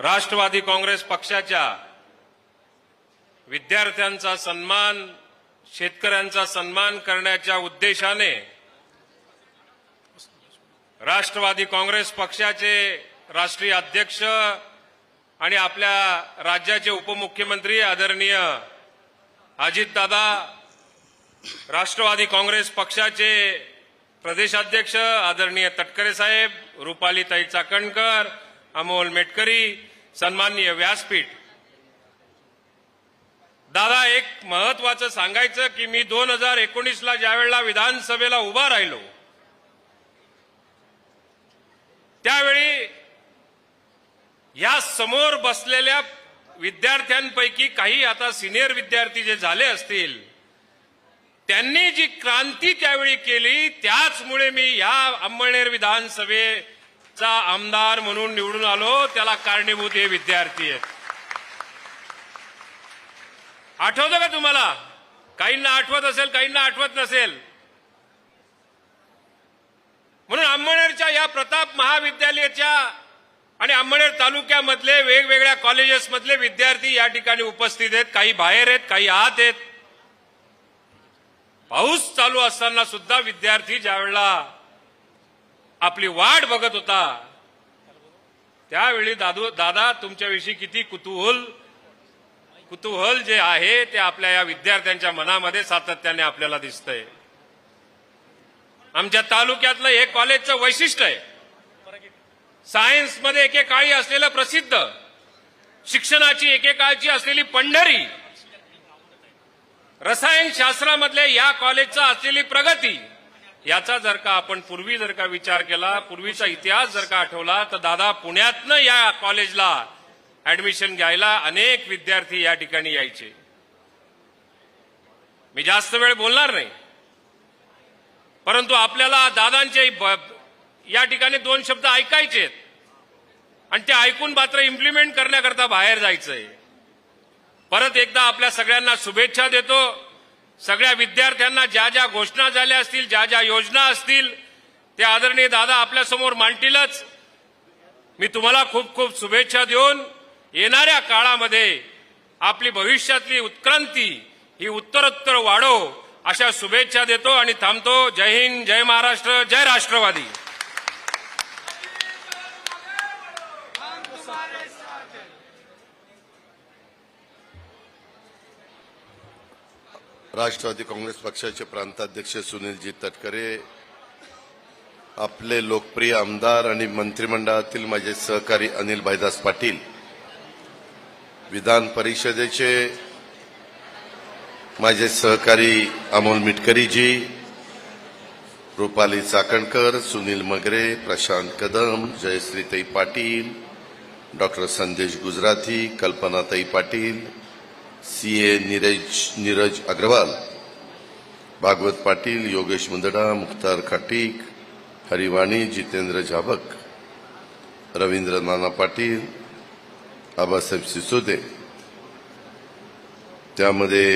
राष्ट्रवादी काँग्रेस पक्षाच्या विद्यार्थ्यांचा सन्मान शेतकऱ्यांचा सन्मान करण्याच्या उद्देशाने राष्ट्रवादी काँग्रेस पक्षाचे राष्ट्रीय अध्यक्ष आणि आपल्या राज्याचे उपमुख्यमंत्री आदरणीय अजितदादा राष्ट्रवादी काँग्रेस पक्षाचे प्रदेशाध्यक्ष आदरणीय तटकरे साहेब रुपालीताई चाकणकर अमोल मेटकरी सन्माननीय व्यासपीठ. दादा एक महत्वाचं सांगायचं की मी दोन हजार एकोणीसला ज्यावेळेला विधानसभेला उभा राहिलो त्यावेळी या समोर बसलेल्या विद्यार्थ्यांपैकी काही आता सिनियर विद्यार्थी जे झाले असतील त्यांनी जी क्रांती त्यावेळी केली त्याचमुळे मी या अंमळनेर चा आमदार म्हणून निवडून आलो त्याला कारणीभूत हे विद्यार्थी आहेत. आठवतं का तुम्हाला? काहींना आठवत असेल काहींना आठवत नसेल. म्हणून अंबनेरच्या या प्रताप महाविद्यालयाच्या आणि अंबनेर तालुक्यामधले वेगवेगळ्या कॉलेजेसमधले विद्यार्थी या ठिकाणी उपस्थित आहेत. काही बाहेर आहेत काही आत आहेत. पाऊस चालू असताना सुद्धा विद्यार्थी ज्यावेळेला आपली वाट बघत होता. त्यावेळी दादू दादा तुमच्याविषयी किती कुतूहल कुतूहल जे आहे ते आपल्या या विद्यार्थ्यांच्या मनामध्ये सातत्याने आपल्याला दिसतंय. आमच्या तालुक्यातलं हे कॉलेजचं वैशिष्ट्य आहे. सायन्समध्ये एकेकाळी असलेलं प्रसिद्ध शिक्षणाची एकेकाळची असलेली पंढरी रसायनशास्त्रामधल्या या कॉलेजचा असलेली प्रगती याचा जर का आपण पूर्वी जर का विचार केला पूर्वीचा इतिहास जर का आठवला तर दादा पुण्यातनं या कॉलेजला ऍडमिशन घ्यायला अनेक विद्यार्थी या ठिकाणी यायचे. मी जास्त वेळ बोलणार नाही. परंतु आपल्याला दादांचे ब- या ठिकाणी दोन शब्द ऐकायचे आणि ते ऐकून मात्र इम्प्लिमेंट करण्याकरता बाहेर जायचंय. परत एकदा आपल्या सगळ्यांना शुभेच्छा देतो. सगळ्या विद्यार्थ्यांना ज्या ज्या घोषणा झाल्या असतील ज्या ज्या योजना असतील ते आदरणीय दादा आपल्यासमोर मांडतीलच. मी तुम्हाला खूप खूप शुभेच्छा देऊन येणाऱ्या काळामध्ये आपली भविष्यातली उत्क्रांती ही उत्तरोत्तर वाढो अशा शुभेच्छा देतो आणि थांबतो. जय हिंद जय महाराष्ट्र जय राष्ट्रवादी. राष्ट्रवादी काँग्रेस पक्षाचे प्रांताध्यक्ष सुनीलजी तटकरे आपले लोकप्रिय आमदार आणि मंत्रिमंडळातील माझे सहकारी अनिल भाईदास पाटील विधान परिषदेचे माझे सहकारी अमोल मिटकरीजी रुपाली चाकणकर सुनील मगरे प्रशांत कदम जयश्रीताई पाटील डॉक्टर संदेश गुजराती कल्पनाताई पाटील सी ए नीरज नीरज अग्रवाल भागवत पाटील योगेश मुंदडा मुख्तार खाटीक हरिवाणी जितेंद्र झाबक रवींद्र नाना पाटील आबासाहेब सिसोदे. त्यामध्ये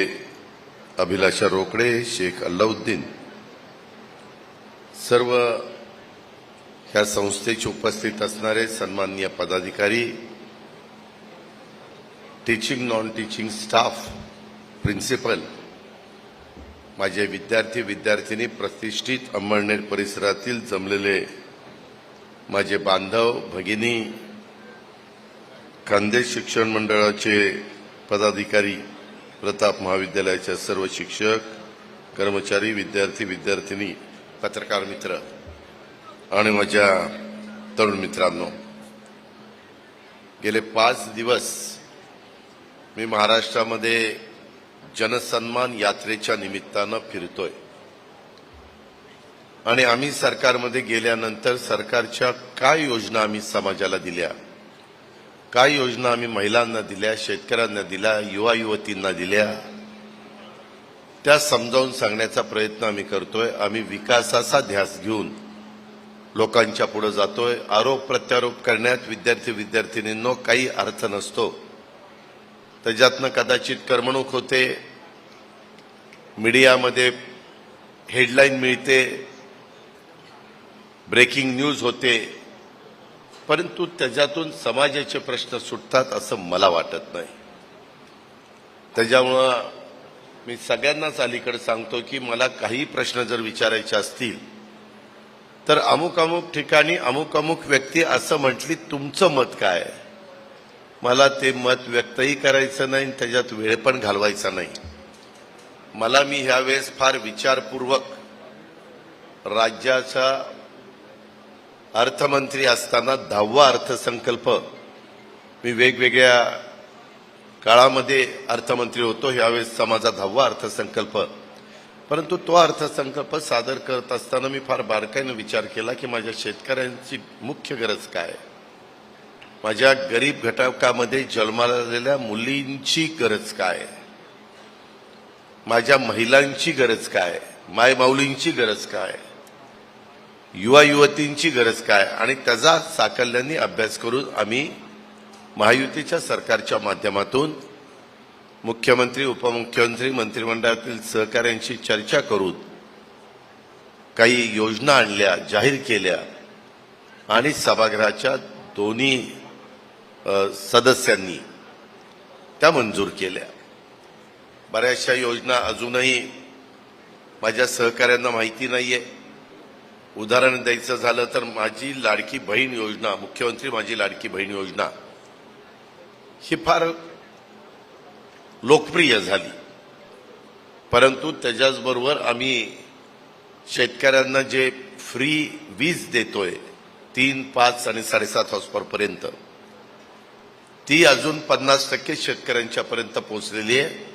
अभिलाषा रोकडे शेख अल्लाउद्दीन. सर्व ह्या संस्थेचे उपस्थित असणारे सन्माननीय पदाधिकारी teaching non teaching staff principal माझे विद्यार्थी विद्यार्थिनी प्रतिष्ठित अंमळनेर परिसरातील जमलेले माझे बांधव भगिनी खानदेश शिक्षण मंडळाचे पदाधिकारी प्रताप महाविद्यालयाच्या सर्व शिक्षक कर्मचारी विद्यार्थी विद्यार्थिनी पत्रकार मित्र आणि माझ्या तरुण मित्रांनो गेले पाच दिवस मी महाराष्ट्रामध्ये जनसन्मान यात्रेच्या निमित्तानं फिरतोय. आणि आम्ही सरकारमध्ये गेल्यानंतर सरकारच्या काय योजना आम्ही समाजाला दिल्या? काय योजना आम्ही महिलांना दिल्या शेतकऱ्यांना दिल्या युवा युवतींना दिल्या? त्या समजावून सांगण्याचा प्रयत्न आम्ही करतोय. आम्ही विकासाचा ध्यास घेऊन लोकांच्या पुढे जातोय. आरोप प्रत्यारोप करण्यात विद्यार्थी विद्यार्थिनींनो काही अर्थ नसतो. त्याच्यातनं कदाचित करमणूक होते. मीडियामध्ये हेडलाईन मिळते. ब्रेकिंग न्यूज होते. परंतु त्याच्यातून समाजाचे प्रश्न सुटतात असं मला वाटत नाही. त्याच्यामुळं मी सगळ्यांनाच अलीकडे सांगतो की मला काही प्रश्न जर विचारायचे असतील तर अमुक अमुक ठिकाणी अमुक अमुक व्यक्ती असं म्हटली तुमचं मत काय? आहे? मला ते मत व्यक्तही करायचं नाही आणि त्याच्यात वेळ पण घालवायचा नाही मला मी ह्यावेळेस फार विचारपूर्वक राज्याचा अर्थमंत्री असताना दहावा अर्थसंकल्प मी वेगवेगळ्या काळामध्ये अर्थमंत्री होतो ह्यावेळेसचा माझा दहावा अर्थसंकल्प परंतु तो अर्थसंकल्प सादर करत असताना मी फार बारकाईनं विचार केला की माझ्या शेतकऱ्यांची मुख्य गरज काय आहे? माझ्या गरीब घटकामध्ये जन्माला आलेल्या मुलींची गरज काय? माझ्या महिलांची गरज काय? मायमाऊलींची गरज काय? युवा युवतींची गरज काय? आणि त्याचा साकल्याने अभ्यास करून आम्ही महायुतीच्या सरकारच्या माध्यमातून मुख्यमंत्री उपमुख्यमंत्री मंत्रिमंडळातील सहकाऱ्यांशी चर्चा करून काही योजना आणल्या जाहीर केल्या आणि सभागृहाच्या दोन्ही सदस्यांनी त्या मंजूर केल्या. बऱ्याचशा योजना अजूनही माझ्या सहकाऱ्यांना माहिती नाहीये. उदाहरण द्यायचं झालं तर माझी लाडकी बहीण योजना मुख्यमंत्री माझी लाडकी बहीण योजना ही फार लोकप्रिय झाली. परंतु त्याच्याचबरोबर आम्ही शेतकऱ्यांना जे फ्री वीज देतोय तीन पाच आणि साडेसात हॉर्सपॉवरपर्यंत ती अजून पन्नास टक्के शेतकऱ्यांच्या पर्यंत पोहोचलेली आहे.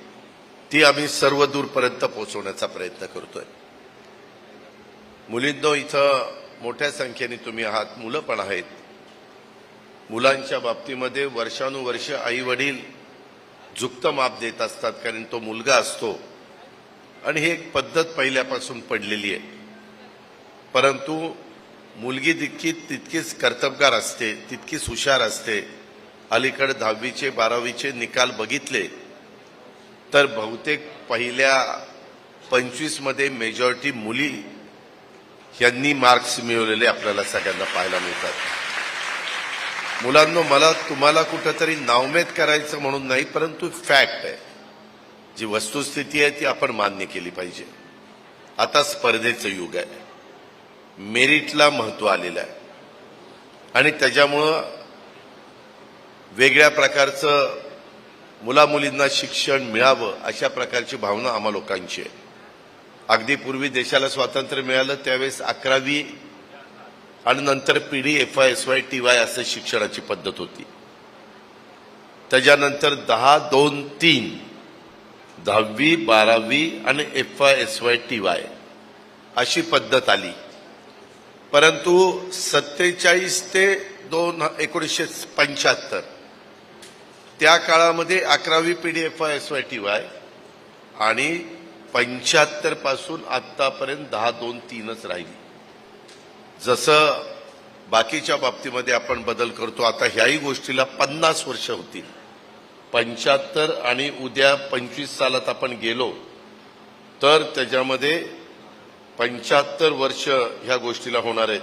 ती आम्ही सर्व दूरपर्यंत पोहोचवण्याचा प्रयत्न करतोय. मुलींनो इथं मोठ्या संख्येने तुम्ही आहात मुलं पण आहेत. मुलांच्या बाबतीमध्ये वर्षानुवर्ष आई वडील झुकतं माप देत असतात कारण तो मुलगा असतो. आणि ही एक पद्धत पहिल्यापासून पडलेली आहे. परंतु मुलगी तितकी तितकीच कर्तबगार असते तितकीच हुशार असते. अलीकडे दहावीचे बारावीचे निकाल बघितले तर बहुतेक पहिल्या पंचवीसमध्ये मेजॉरिटी मुली यांनी मार्क्स मिळवलेले आपल्याला सगळ्यांना पाहायला मिळतात. मुलांनो मला तुम्हाला कुठंतरी नावमेद करायचं म्हणून नाही परंतु फॅक्ट आहे. जी वस्तुस्थिती आहे ती आपण मान्य केली पाहिजे. आता स्पर्धेचं युग आहे. मेरिटला महत्त्व आलेलं आहे. आणि त्याच्यामुळं वेगळ्या प्रकारचं मुला मुलींना शिक्षण मिळावं अशा प्रकारची भावना आम्हा लोकांची आहे. अगदी पूर्वी देशाला स्वातंत्र्य मिळालं त्यावेळेस अकरावी आणि नंतर पिढी F Y S Y T Y असं शिक्षणाची पद्धत होती. त्याच्यानंतर दहा दोन तीन दहावी बारावी आणि F Y S Y T Y अशी पद्धत आली. परंतु सत्तेचाळीस ते दोन एकोणीसशे पंच्याहत्तर त्या काळामध्ये अकरावी पिढी F Y S Y T Y आणि पंच्याहत्तरपासून आतापर्यंत दहा दोन तीनच राहिली. जसं बाकीच्या बाबतीमध्ये आपण बदल करतो आता ह्याही गोष्टीला पन्नास वर्ष होतील. पंच्याहत्तर आणि उद्या पंचवीस सालात आपण गेलो तर त्याच्यामध्ये पंच्याहत्तर वर्ष ह्या गोष्टीला होणार आहेत.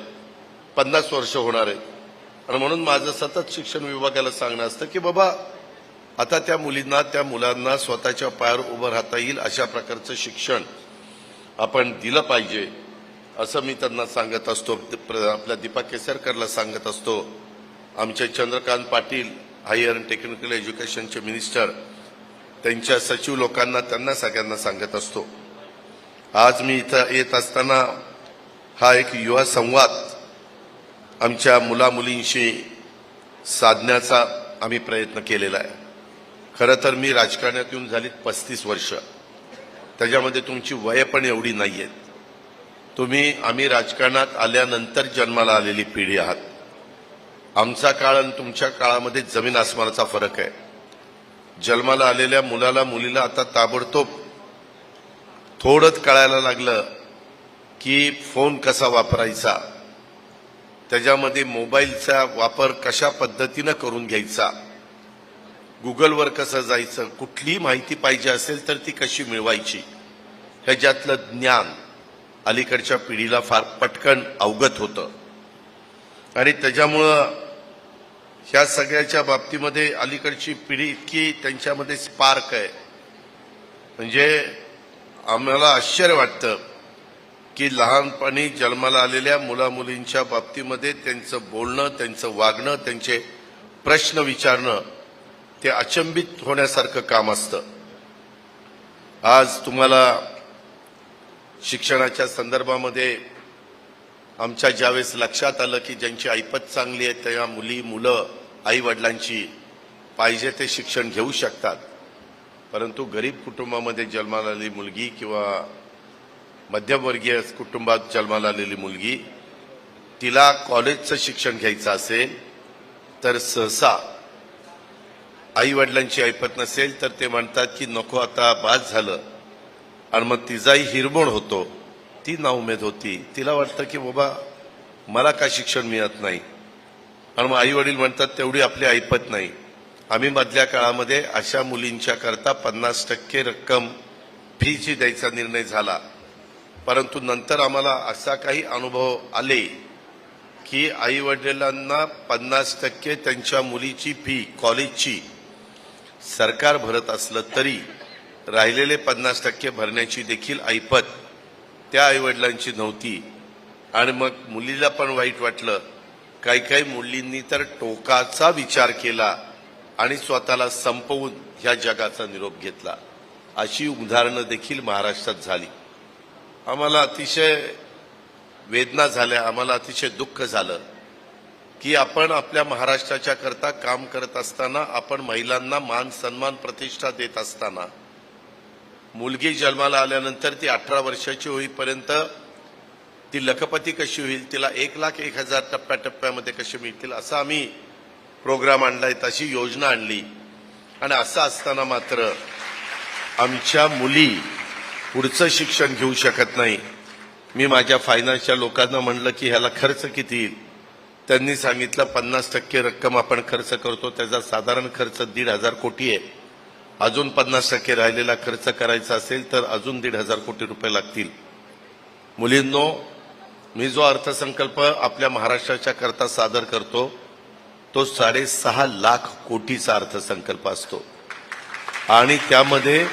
पन्नास वर्ष होणार आहेत. आणि म्हणून माझं सतत शिक्षण विभागाला सांगणं असतं की बाबा आता त्या मुलींना त्या मुलांना स्वतःच्या पायावर उभं राहता येईल अशा प्रकारचं शिक्षण आपण दिलं पाहिजे असं मी त्यांना सांगत असतो. प्र- आपल्या दीपा केसरकरला सांगत असतो. आमचे Chandrakant Patil higher and technical एज्युकेशनचे minister त्यांच्या सचिव लोकांना त्यांना सगळ्यांना सांगत असतो. आज मी इथं येत असताना हा एक युवा संवाद आमच्या मुलामुलींशी साधण्याचा आम्ही प्रयत्न केलेला आहे. खरं तर मी राजकारणात येऊन झाली पस्तीस वर्ष. त्याच्यामध्ये तुमची वय पण एवढी नाही आहेत तुम्ही आम्ही राजकारणात आल्यानंतर जन्माला आलेली पिढी आहात. आमचा काळ आणि तुमच्या काळामध्ये जमीन आसमानाचा फरक आहे. जन्माला आलेल्या मुलाला मुलीला आता ताबडतोब थोडंच कळायला लागलं की फोन कसा वापरायचा त्याच्यामध्ये मोबाईलचा वापर कशा पद्धतीनं करून घ्यायचा गुगलवर कसं जायचं कुठलीही माहिती पाहिजे असेल तर ती कशी मिळवायची ह्याच्यातलं ज्ञान अलीकडच्या पिढीला फार पटकन अवगत होतं. आणि त्याच्यामुळं ह्या सगळ्याच्या बाबतीमध्ये अलीकडची पिढी इतकी त्यांच्यामध्ये स्पार्क आहे. म्हणजे आम्हाला आश्चर्य वाटतं की लहानपणी जन्माला आलेल्या मुला मुलींच्या बाबतीमध्ये त्यांचं बोलणं त्यांचं वागणं त्यांचे प्रश्न विचारणं ते अचंबित होण्यासारखं काम असतं. आज तुम्हाला शिक्षणाच्या संदर्भामध्ये आमच्या ज्यावेळेस लक्षात आलं की ज्यांची ऐपत चांगली आहे त्या मुली मुलं आई वडिलांची पाहिजे ते शिक्षण घेऊ शकतात. परंतु गरीब कुटुंबामध्ये जन्माला आलेली मुलगी किंवा मध्यमवर्गीय कुटुंबात जन्माला आलेली मुलगी तिला कॉलेजचं शिक्षण घ्यायचं असेल तर सहसा आई वडिलांची ऐपत नसेल तर ते म्हणतात की नको आता बाद झालं. आणि मग तिचाही हिरमोड होतो. ती नाउमेद होती. तिला वाटतं की बाबा मला का शिक्षण मिळत नाही. आणि मग आई वडील म्हणतात तेवढी आपली ऐपत नाही. आम्ही मधल्या काळामध्ये अशा मुलींच्या करता पन्नास टक्के रक्कम फीची द्यायचा निर्णय झाला. परंतु नंतर आम्हाला असा काही अनुभव आले की आई वडिलांना पन्नास टक्के त्यांच्या मुलीची फी कॉलेजची सरकार भरत असलं तरी राहिलेले पन्नास टक्के भरण्याची देखील ऐपत त्या आईवडिलांची नव्हती. आणि मग मुलीला पण वाईट वाटलं. काही काही मुलींनी तर टोकाचा विचार केला आणि स्वतःला संपवून ह्या जगाचा निरोप घेतला. अशी उदाहरणं देखील महाराष्ट्रात झाली. आम्हाला अतिशय वेदना झाल्या आम्हाला अतिशय दुःख झालं. की आपण आपल्या महाराष्ट्राच्या करता काम करत असताना आपण महिलांना मान सन्मान प्रतिष्ठा देत असताना मुलगी जन्माला आल्यानंतर ती अठरा वर्षाची होईपर्यंत ती लखपती कशी होईल तिला एक लाख एक हजार टप्प्याटप्प्यामध्ये कशी मिळतील असा आम्ही प्रोग्राम आणलाय तशी योजना आणली. आणि असं असताना मात्र आमच्या मुली पुढचं शिक्षण घेऊ शकत नाही. मी माझ्या फायनान्सच्या लोकांना म्हणलं की ह्याला खर्च किती येईल? त्यांनी सांगितलं पन्नास टक्के रक्कम आपण खर्च करतो त्याचा साधारण खर्च दीड हजार कोटी आहे. अजून पन्नास टक्के राहिलेला खर्च करायचा असेल तर अजून दीड हजार कोटी रुपये लागतील. मुलींनो मी जो अर्थसंकल्प आपल्या महाराष्ट्राच्या करता सादर करतो तो साडेसहा लाख कोटीचा अर्थसंकल्प असतो. आणि त्यामध्ये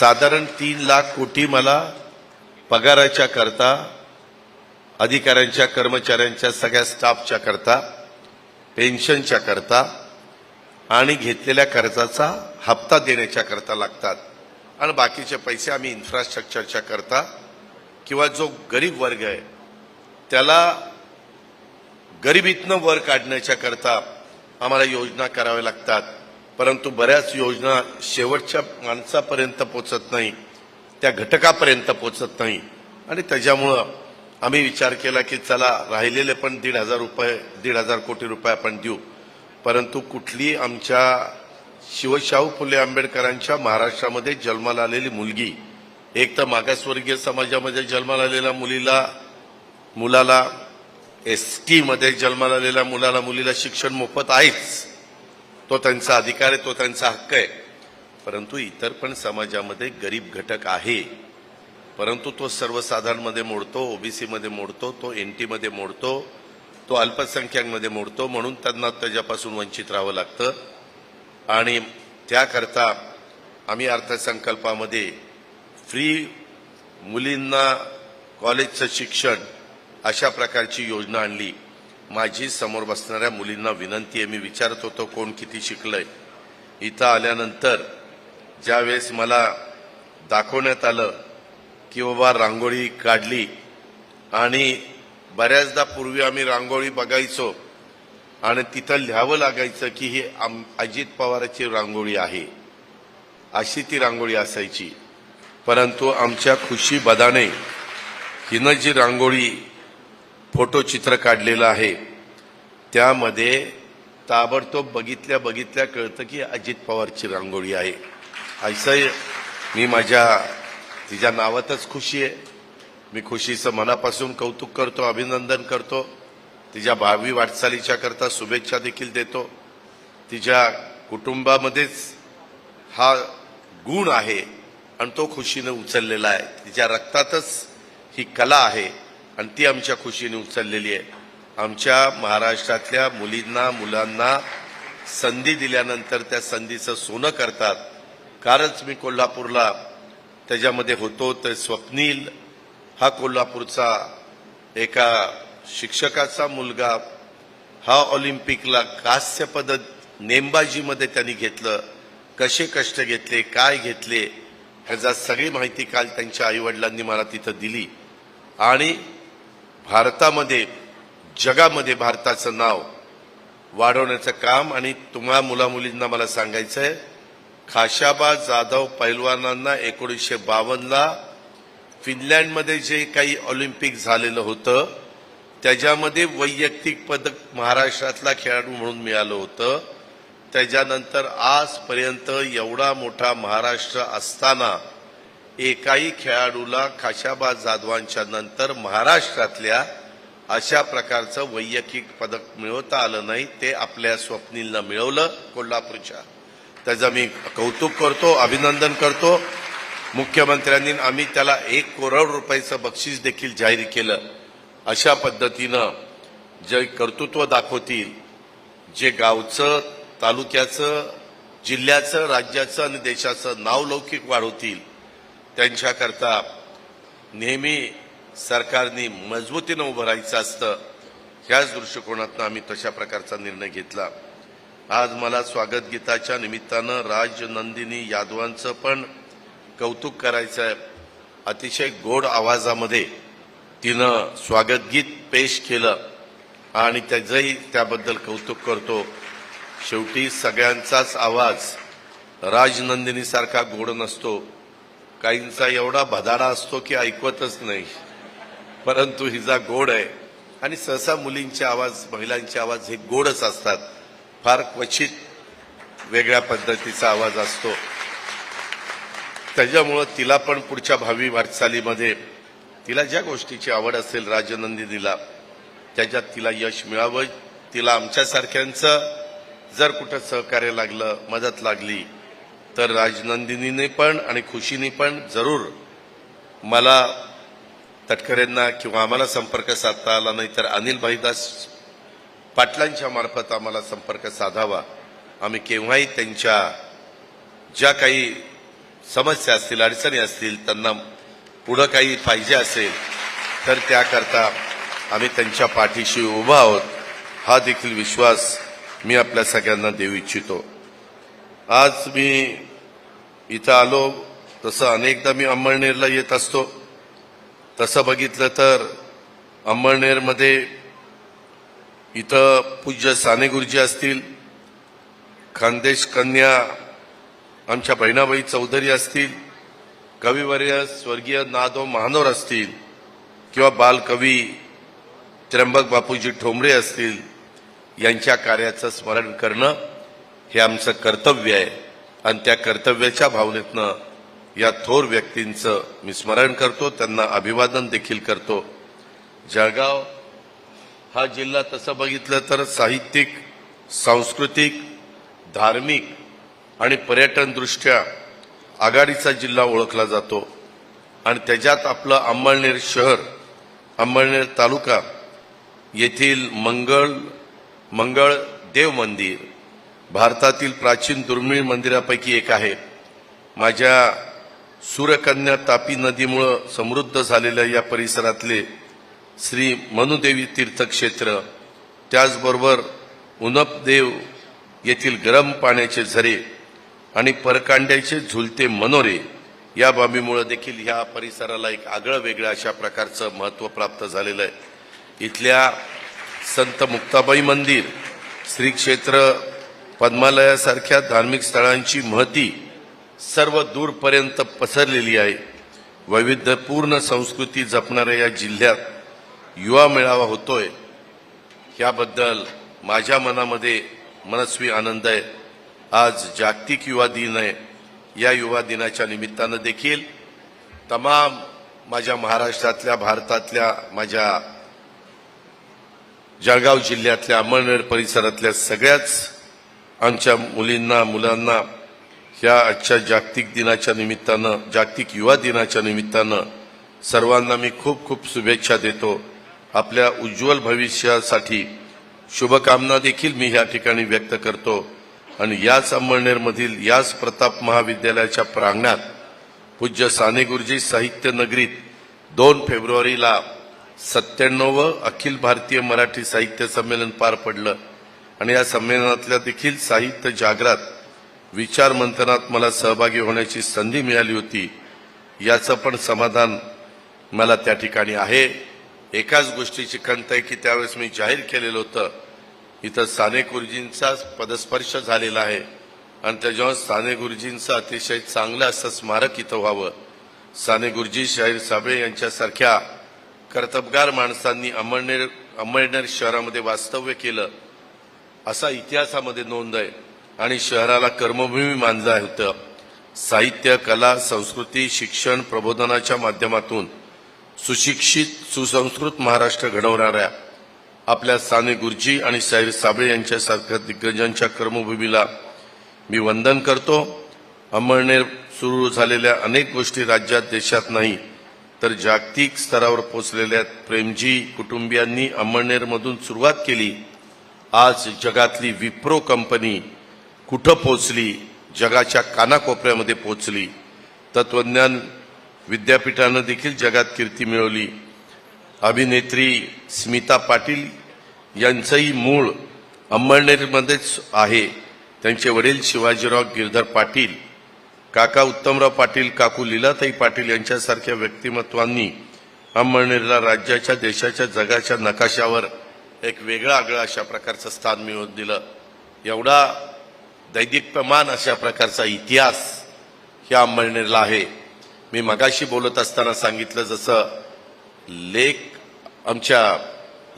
साधारण तीन लाख कोटी मला पगाराच्या करता अधिकाऱ्यांच्या कर्मचाऱ्यांच्या सगळ्या स्टाफच्या करता पेन्शनच्या करता आणि घेतलेल्या कर्जाचा हप्ता देण्याच्या करता लागतात. आणि बाकीचे पैसे आम्ही इन्फ्रास्ट्रक्चरच्या करता किंवा जो गरीब वर्ग आहे त्याला गरिबीतनं वर काढण्याच्या करता आम्हाला योजना कराव्या लागतात. परंतु बऱ्याच योजना शेवटच्या माणसापर्यंत पोचत नाही त्या घटकापर्यंत पोचत नाही. आणि त्याच्यामुळं आम्ही विचार केला की चला राहिलेले पण दीड हजार रुपये दीड हजार कोटी रुपये आपण देऊ. परंतु कुठली आमच्या शिवशाहू फुले आंबेडकरांच्या महाराष्ट्रामध्ये जन्माला आलेली मुलगी एक तर मागासवर्गीय समाजामध्ये जन्माला आलेल्या मुलीला मुलाला एस टीमध्ये जन्माला आलेल्या मुलाला मुलीला शिक्षण मोफत आहेच. तो त्यांचा अधिकार आहे तो त्यांचा हक्क आहे. परंतु इतर पण समाजामध्ये गरीब घटक आहे. परंतु तो सर्वसाधारणमध्ये मोडतो ओबीसीमध्ये मोडतो तो एन टीमध्ये मोडतो तो अल्पसंख्याकमध्ये मोडतो म्हणून त्यांना त्याच्यापासून वंचित राहावं लागतं. आणि त्याकरता आम्ही अर्थसंकल्पामध्ये फ्री मुलींना कॉलेजचं शिक्षण अशा प्रकारची योजना आणली. माझी समोर बसणाऱ्या मुलींना विनंती आहे मी विचारत होतो कोण किती शिकलंय? इथं आल्यानंतर ज्यावेळेस मला दाखवण्यात आलं की बाबा रांगोळी काढली आणि बऱ्याचदा पूर्वी आम्ही रांगोळी बघायचो आणि तिथं लिहावं लागायचं की ही आम- अजित पवाराची रांगोळी आहे. अशी ती रांगोळी असायची. परंतु आमच्या खुशी बदाने हिनं जी रांगोळी फोटोचित्र काढलेलं आहे त्यामध्ये ताबडतोब बघितल्या बघितल्या कळतं की अजित पवारची रांगोळी आहे. असं मी माझ्या तिच्या नावातच खुशी आहे. मी खुशीचं मनापासून कौतुक करतो अभिनंदन करतो. तिच्या भावी वाटचालीच्या करता शुभेच्छा देखील देतो. तिच्या कुटुंबामध्येच हा गुण आहे आणि तो खुशीने उचललेला आहे. तिच्या रक्तातच ही कला आहे आणि ती आमच्या खुशीने उचललेली आहे. आमच्या महाराष्ट्रातल्या मुलींना मुलांना संधी दिल्यानंतर त्या संधीचं सोनं करतात. कालच मी कोल्हापूरला त्याच्यामध्ये होतो तर स्वप्नील हा कोल्हापूरचा एका शिक्षकाचा मुलगा. हा ऑलिम्पिकला कांस्य पदक नेमबाजीमध्ये त्यांनी घेतलं. कसे कष्ट घेतले काय घेतले ह्याचा सगळी माहिती काल त्यांच्या आईवडिलांनी मला तिथं दिली. आणि भारतामध्ये जगामध्ये भारताचं नाव वाढवण्याचं काम आणि तुम्हा मुलामुलींना मला सांगायचं आहे खाशाबा जाधव पैलवानांना एकोणीसशे बावन्नला फिनलँडमध्ये जे काही ऑलिम्पिक झालेलं होतं त्याच्यामध्ये वैयक्तिक पदक महाराष्ट्रातला खेळाडू म्हणून मिळालं होतं. त्याच्यानंतर आजपर्यंत एवढा मोठा महाराष्ट्र असताना एकाही खेळाडूला खाशाबा जाधवांच्या नंतर महाराष्ट्रातल्या अशा प्रकारचं वैयक्तिक पदक मिळवता आलं नाही ते आपल्या स्वप्नीलनं मिळवलं कोल्हापूरच्या. त्याचं मी कौतुक करतो अभिनंदन करतो. मुख्यमंत्र्यांनी आम्ही त्याला एक करोड रुपयाचं बक्षीस देखील जाहीर केलं. अशा पद्धतीनं जे कर्तृत्व दाखवतील जे गावचं तालुक्याचं जिल्ह्याचं राज्याचं आणि देशाचं नावलौकिक वाढवतील त्यांच्याकरता नेहमी सरकारने मजबूतीनं उभं राहायचं असतं. ह्याच दृष्टिकोनातनं आम्ही तशा प्रकारचा निर्णय घेतला. आज मला स्वागत गीताच्या निमित्तानं राज नंदिनी यादवांचं पण कौतुक करायचं आहे. अतिशय गोड आवाजामध्ये तिनं स्वागत गीत पेश केलं आणि त्याचंही त्याबद्दल कौतुक करतो. शेवटी सगळ्यांचाच आवाज राजनंदिनीसारखा गोड नसतो. काहींचा एवढा भदाडा असतो की ऐकवतच नाही. परंतु हिचा गोड आहे. आणि सहसा मुलींचे आवाज महिलांचे आवाज हे गोडच असतात. फार क्वचित वेगळ्या पद्धतीचा आवाज असतो. त्याच्यामुळं तिला पण पुढच्या भावी वाटचालीमध्ये तिला ज्या गोष्टीची आवड असेल राजनंदिनीला त्याच्यात तिला यश मिळावं. तिला आमच्यासारख्यांचं जर कुठं सहकार्य लागलं मदत लागली तर राजनंदिनीने पण आणि खुशीने पण जरूर मला तटकरेंना किंवा आम्हाला संपर्क साधता आला नाही तर अनिल भाईदास पाटलांच्या मार्फत आम्हाला संपर्क साधावा. आम्ही केव्हाही त्यांच्या ज्या काही समस्या असतील अडचणी असतील त्यांना पुढं काही पाहिजे असेल तर त्याकरता आम्ही त्यांच्या पाठीशी उभा आहोत. हा देखील विश्वास मी आपल्या सगळ्यांना देऊ इच्छितो. आज मी इथं आलो तसं अनेकदा मी अंमळनेरला येत असतो. तसं बघितलं तर अंमळनेरमध्ये इथं पूज्य साने गुरुजी असतील खानदेश कन्या आमच्या बहिणाबाई चौधरी असतील कविवर्य स्वर्गीय नादो महानोर असतील किंवा बालकवी त्र्यंबक बापूजी ठोंबरे असतील यांच्या कार्याचं स्मरण करणं हे आमचं कर्तव्य आहे. आणि त्या कर्तव्याच्या भावनेतनं या थोर व्यक्तींचं मी स्मरण करतो त्यांना अभिवादन देखील करतो. जळगाव हा जिल्हा तसं बघितलं तर साहित्यिक सांस्कृतिक धार्मिक आणि पर्यटनदृष्ट्या आघाडीचा जिल्हा ओळखला जातो. आणि त्याच्यात आपलं अंमळनेर शहर अंमळनेर तालुका येथील मंगळ मंगळ देव मंदिर भारतातील प्राचीन दुर्मिळ मंदिरापैकी एक आहे. माझ्या सूर्यकन्या तापी नदीमुळं समृद्ध झालेल्या या परिसरातले श्री मनुदेवी तीर्थक्षेत्र त्याचबरोबर उनपदेव येथील गरम पाण्याचे झरे आणि परकांड्याचे झुलते मनोरे या बाबीमुळे देखील ह्या परिसराला एक आगळं वेगळं अशा प्रकारचं महत्त्व प्राप्त झालेलं आहे. इथल्या संत मुक्ताबाई मंदिर श्री क्षेत्र पद्मालयासारख्या धार्मिक स्थळांची महती सर्व दूरपर्यंत पसरलेली आहे. वैविध्यपूर्ण संस्कृती जपणाऱ्या या जिल्ह्यात युवा मेळावा होतोय याबद्दल माझ्या मनामध्ये मनस्वी आनंद आहे. आज जागतिक युवा दिन आहे. या युवा दिनाच्या निमित्तानं देखील तमाम माझ्या महाराष्ट्रातल्या भारतातल्या माझ्या जळगाव जिल्ह्यातल्या अमळनेर परिसरातल्या सगळ्याच आमच्या मुलींना मुलांना ह्या आजच्या जागतिक दिनाच्या निमित्तानं जागतिक युवा दिनाच्या निमित्तानं सर्वांना मी खूप खूप शुभेच्छा देतो. आपल्या उज्ज्वल भविष्यासाठी शुभकामना देखील मी या ठिकाणी व्यक्त करतो. आणि याच अंमळनेरमधील याच प्रताप महाविद्यालयाच्या प्रांगणात पूज्य साने गुरुजी साहित्य नगरीत दोन फेब्रुवारीला सत्त्याण्णव अखिल भारतीय मराठी साहित्य संमेलन पार पडलं. आणि या संमेलनातल्या देखील साहित्य जागरात विचार मंथनात मला सहभागी होण्याची संधी मिळाली होती. याचं पण समाधान मला त्या ठिकाणी आहे. एकाच गोष्टीची खंत आहे की त्यावेळेस मी जाहीर केलेलं होतं. इथं साने गुरुजींचा पदस्पर्श झालेला आहे. आणि त्याच्यावर साने गुरुजींचं अतिशय चांगलं असं स्मारक इथं व्हावं. साने गुरुजी शाहीर साबळे यांच्यासारख्या कर्तबगार माणसांनी अमळनेर अमळनेर शहरामध्ये वास्तव्य केलं असा इतिहासामध्ये नोंद आहे. आणि शहराला कर्मभूमी मानलं होतं. साहित्य कला संस्कृती शिक्षण प्रबोधनाच्या माध्यमातून सुशिक्षित सुसंस्कृत महाराष्ट्र घडवणाऱ्या आपल्या साने गुरुजी आणि साहेब साबळे यांच्यासारख्या दिग्गजांच्या कर्मभूमीला मी वंदन करतो. अंमळनेर सुरू झालेल्या अनेक गोष्टी राज्यात देशात नाही तर जागतिक स्तरावर पोचलेल्या प्रेमजी कुटुंबियांनी अंमळनेरमधून सुरुवात केली. आज जगातली विप्रो कंपनी कुठं पोचली जगाच्या कानाकोपऱ्यामध्ये पोचली तत्वज्ञान विद्यापीठानं देखील जगात कीर्ती मिळवली. अभिनेत्री स्मिता पाटील यांचंही मूळ अंमळनेरमध्येच आहे. त्यांचे वडील शिवाजीराव गिरधर पाटील काका उत्तमराव पाटील काकू लीलाताई पाटील यांच्यासारख्या व्यक्तिमत्वांनी अंमळनेरला राज्याच्या देशाच्या जगाच्या नकाशावर एक वेगळं आगळं अशा प्रकारचं स्थान मिळवून दिलं. एवढा दैदिप्यमान अशा प्रकारचा इतिहास ह्या अंमळनेरला आहे. मी मगाशी बोलत असताना सांगितलं जसं लेख आमच्या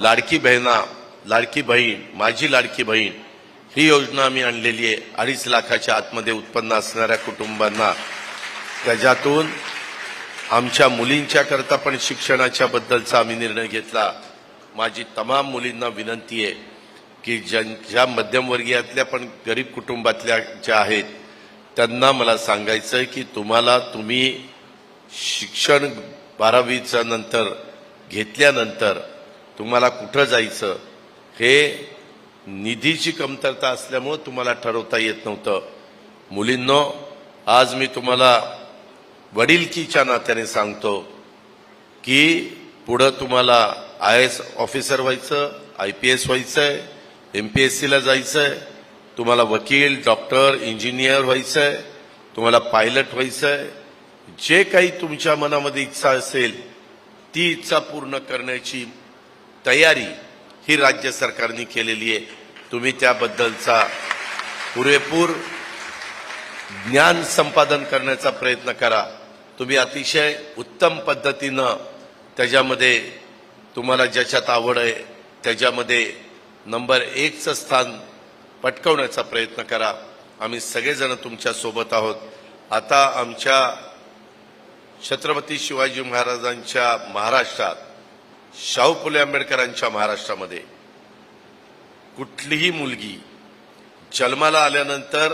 लाडकी बहिणा लाडकी बहीण माझी लाडकी बहीण ही योजना आम्ही आणलेली आहे. अडीच लाखाच्या आतमध्ये उत्पन्न असणाऱ्या कुटुंबांना त्याच्यातून आमच्या मुलींच्या करता पण शिक्षणाच्या बद्दलचा आम्ही निर्णय घेतला. माझी तमाम मुलींना विनंती आहे की ज्या ज्या मध्यमवर्गीयातल्या पण गरीब कुटुंबातल्या ज्या आहेत त्यांना मला सांगायचं आहे की तुम्हाला तुम्ही शिक्षण बारावीच्या नंतर घेतल्यानंतर तुम्हाला कुठं जायचं? हे निधीची कमतरता असल्यामुळं तुम्हाला ठरवता येत नव्हतं. मुलींनो आज मी तुम्हाला वडीलकीच्या नात्याने सांगतो की पुढं तुम्हाला आय एस ऑफिसर व्हायचं आय पी एस व्हायचंय एम पी एस सीला जायचंय तुम्हाला वकील डॉक्टर इंजिनियर व्हायचंय तुम्हाला पायलट व्हायचंय जे काही तुमच्या मनामध्ये इच्छा असेल ती इच्छा पूर्ण करण्याची तयारी ही राज्य सरकारने केलेली आहे. तुम्ही त्याबद्दलचा पुरेपूर ज्ञान संपादन करण्याचा प्रयत्न करा. तुम्ही अतिशय उत्तम पद्धतीनं त्याच्यामध्ये तुम्हाला ज्याच्यात आवड आहे त्याच्यामध्ये नंबर एकचं स्थान पटकवण्याचा प्रयत्न करा. आम्ही सगळेजण तुमच्यासोबत आहोत. आता आमच्या छत्रपती शिवाजी महाराजांच्या महाराष्ट्रात शाहू फुले आंबेडकरांच्या महाराष्ट्रामध्ये कुठलीही मुलगी जन्माला आल्यानंतर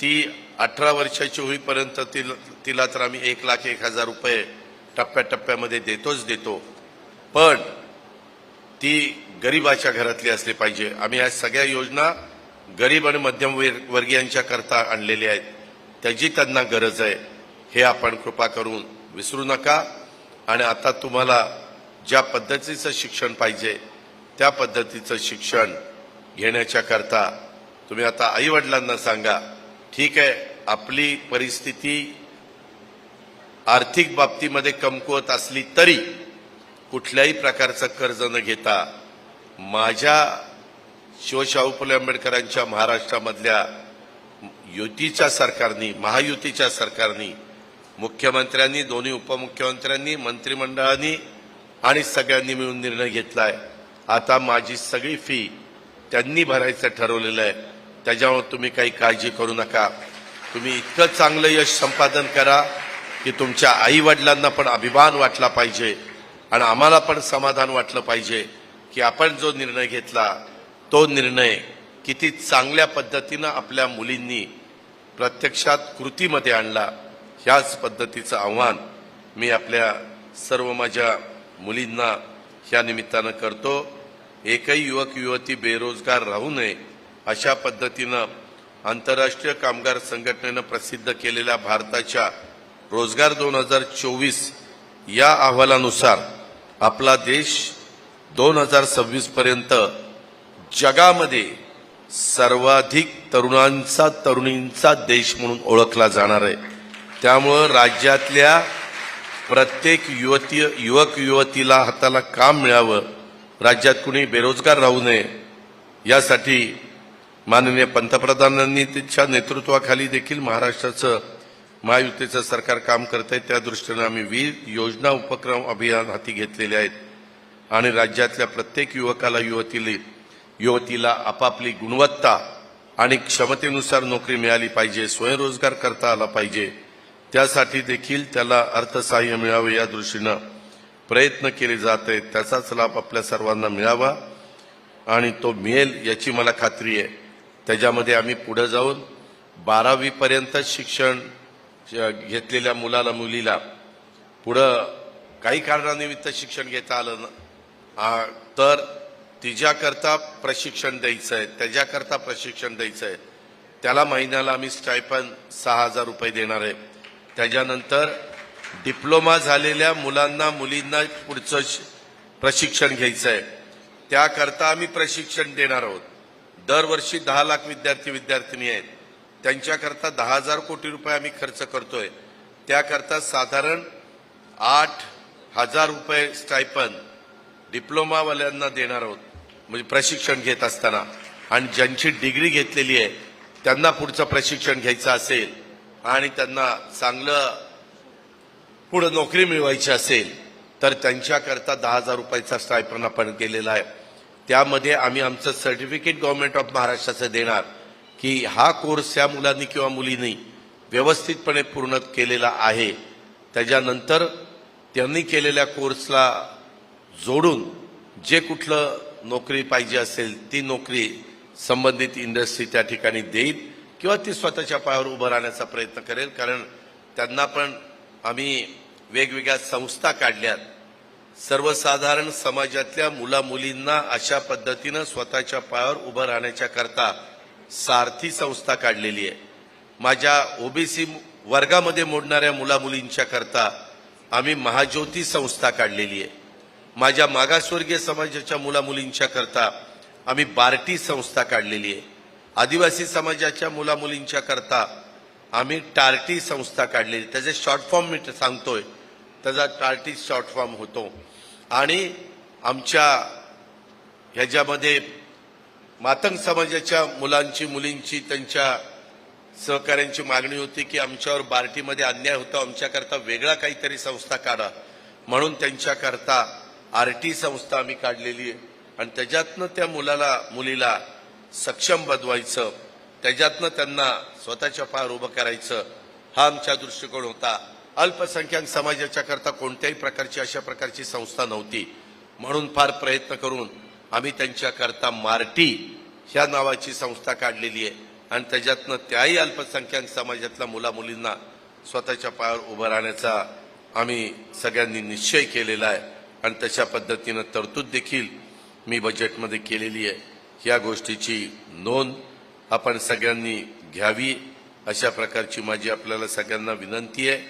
ती अठरा वर्षाची होईपर्यंत तिला तिला तर आम्ही एक लाख एक हजार रुपये टप्प्याटप्प्यामध्ये देतोच देतो. पण ती गरिबाच्या घरातली असली पाहिजे. आम्ही या सगळ्या योजना गरीब आणि मध्यम वर्गीयांच्या करता आणलेल्या आहेत. त्याची त्यांना गरज आहे. हे आपण कृपा करून विसरू नका. आणि आता तुम्हाला ज्या पद्धतीचं शिक्षण पाहिजे त्या पद्धतीचं शिक्षण घेण्याच्या करता तुम्ही आता आई वडिलांना सांगा ठीक आहे आपली परिस्थिती आर्थिक बाबतीमध्ये कमकुवत असली तरी कुठल्याही प्रकारचं कर्ज न घेता माझ्या शिवशाहू फुले आंबेडकरांच्या महाराष्ट्रामधल्या युतीच्या सरकारनी महायुतीच्या सरकारनी मुख्यमंत्र्यांनी दोन्ही उपमुख्यमंत्र्यांनी मंत्रिमंडळांनी आणि सगळ्यांनी मिळून निर्णय घेतला आहे आता माझी सगळी फी त्यांनी भरायचं ठरवलेलं आहे. त्याच्यामुळे तुम्ही काही काळजी करू नका. तुम्ही इतकं चांगलं यश संपादन करा की तुमच्या आई वडिलांना पण अभिमान वाटला पाहिजे आणि आम्हाला पण समाधान वाटलं पाहिजे की आपण जो निर्णय घेतला तो निर्णय किती चांगल्या पद्धतीनं आपल्या मुलींनी प्रत्यक्षात कृतीमध्ये आणला. ह्याच पद्धतीचं आव्हान मी आपल्या सर्व माझ्या मुलींना ह्या निमित्तानं करतो. एकही युवक युवती बेरोजगार राहू नये अशा पद्धतीनं आंतरराष्ट्रीय कामगार संघटनेनं प्रसिद्ध केलेल्या भारताच्या रोजगार दोन हजार चोवीस या अहवालानुसार आपला देश दोन हजार सव्वीस पर्यंत जगामध्ये सर्वाधिक तरुणांचा तरुणींचा देश म्हणून ओळखला जाणार आहे. त्यामुळं राज्यातल्या प्रत्येक युवती युवक युवतीला हाताला काम मिळावं. राज्यात कुणी बेरोजगार राहू नये. यासाठी माननीय पंतप्रधानांनी त्यांच्या नेतृत्वाखाली देखील महाराष्ट्राचं महायुतीचं सरकार काम करत आहे त्या दृष्टीनं आम्ही विविध योजना उपक्रम अभियान हाती घेतलेले आहेत. आणि राज्यातल्या प्रत्येक युवकाला युवतीला युवतीला आपापली गुणवत्ता आणि क्षमतेनुसार नोकरी मिळाली पाहिजे. स्वयंरोजगार करता आला पाहिजे. त्यासाठी देखील त्याला अर्थसहाय्य मिळावे या दृष्टीनं प्रयत्न केले जात आहेत. त्याचाच लाभ आपल्या सर्वांना मिळावा आणि तो मिळेल याची मला खात्री आहे. त्याच्यामध्ये आम्ही पुढे जाऊन बारावीपर्यंत शिक्षण घेतलेल्या मुलाला मुलीला पुढं काही कारणानिमित्त शिक्षण घेता आलं ना तर तिच्याकरता प्रशिक्षण द्यायचं आहे. त्याच्याकरता प्रशिक्षण द्यायचं आहे. त्याला महिन्याला आम्ही स्टायपन सहा हजार रुपये देणार आहे. त्याच्यानंतर डिप्लोमा झालेल्या मुलांना मुलींना पुढचं श- प्रशिक्षण घ्यायचं आहे त्याकरता आम्ही प्रशिक्षण देणार आहोत. दरवर्षी दहा लाख विद्यार्थी विद्यार्थिनी आहेत. त्यांच्याकरता दहा हजार कोटी रुपये आम्ही खर्च करतोय. त्याकरता साधारण आठ हजार रुपये स्टायपन डिप्लोमावाल्यांना देणार आहोत. म्हणजे प्रशिक्षण घेत असताना. आणि ज्यांची डिग्री घेतलेली आहे त्यांना पुढचं प्रशिक्षण घ्यायचं असेल आणि त्यांना चांगलं पुढे नोकरी मिळवायची असेल तर त्यांच्याकरता दहा हजार रुपयाचा स्टायपन आपण केलेला आहे. त्यामध्ये आम्ही आमचं सर्टिफिकेट गव्हर्नमेंट ऑफ महाराष्ट्राचं देणार की हा कोर्स या मुलांनी किंवा मुलींनी व्यवस्थितपणे पूर्ण केलेला आहे. त्याच्यानंतर त्यांनी केलेल्या कोर्सला जोडून जे कुठलं नोकरी पाहिजे असेल ती नोकरी संबंधित इंडस्ट्री त्या ठिकाणी देईल. किंवा ती स्वतःच्या पायावर उभं राहण्याचा प्रयत्न करेल. कारण त्यांना पण आम्ही वेगवेगळ्या संस्था काढल्यात. सर्वसाधारण समाजातल्या मुला मुलींना अशा पद्धतीनं स्वतःच्या पायावर उभं राहण्याच्या करता सारथी संस्था काढलेली आहे. माझ्या ओबीसी वर्गामध्ये मोडणाऱ्या मुला मुलींच्या करता आम्ही महाज्योती संस्था काढलेली आहे. माझ्या मागासवर्गीय समाजाच्या मुला मुलींच्या करता आम्ही बार्टी संस्था काढलेली आहे. आदिवासी समाजाच्या मुला मुलींच्या करता आम्ही टार्टी संस्था काढलेली. त्याचे शॉर्ट फॉर्म मी सांगतोय. त्याचा टार्टी शॉर्ट फॉर्म होतो. आणि आमच्या ह्याच्यामध्ये मातंग समाजाच्या मुलांची मुलींची त्यांच्या सहकाऱ्यांची मागणी होती की आमच्यावर बार्टीमध्ये अन्याय होतो आमच्याकरता वेगळा काहीतरी संस्था काढा. म्हणून त्यांच्याकरता आर टी संस्था आम्ही काढलेली आहे. आणि त्याच्यातनं त्या मुलाला मुलीला सक्षम बनवायचं त्याच्यातनं त्यांना स्वतःच्या पायावर उभं करायचं हा आमचा दृष्टिकोन होता. अल्पसंख्याक समाजाच्या करता कोणत्याही प्रकारची अशा प्रकारची संस्था नव्हती. म्हणून फार प्रयत्न करून आम्ही त्यांच्याकरता मार्टी ह्या नावाची संस्था काढलेली आहे. आणि त्याच्यातनं त्याही अल्पसंख्याक समाजातल्या मुला मुलींना स्वतःच्या पायावर उभं राहण्याचा आम्ही सगळ्यांनी निश्चय केलेला आहे. आणि तशा पद्धतीनं तरतूद देखील मी बजेटमध्ये केलेली आहे. या गोष्टीची नोंद आपण सगळ्यांनी घ्यावी अशा प्रकारची माझी आपल्याला सगळ्यांना विनंती आहे.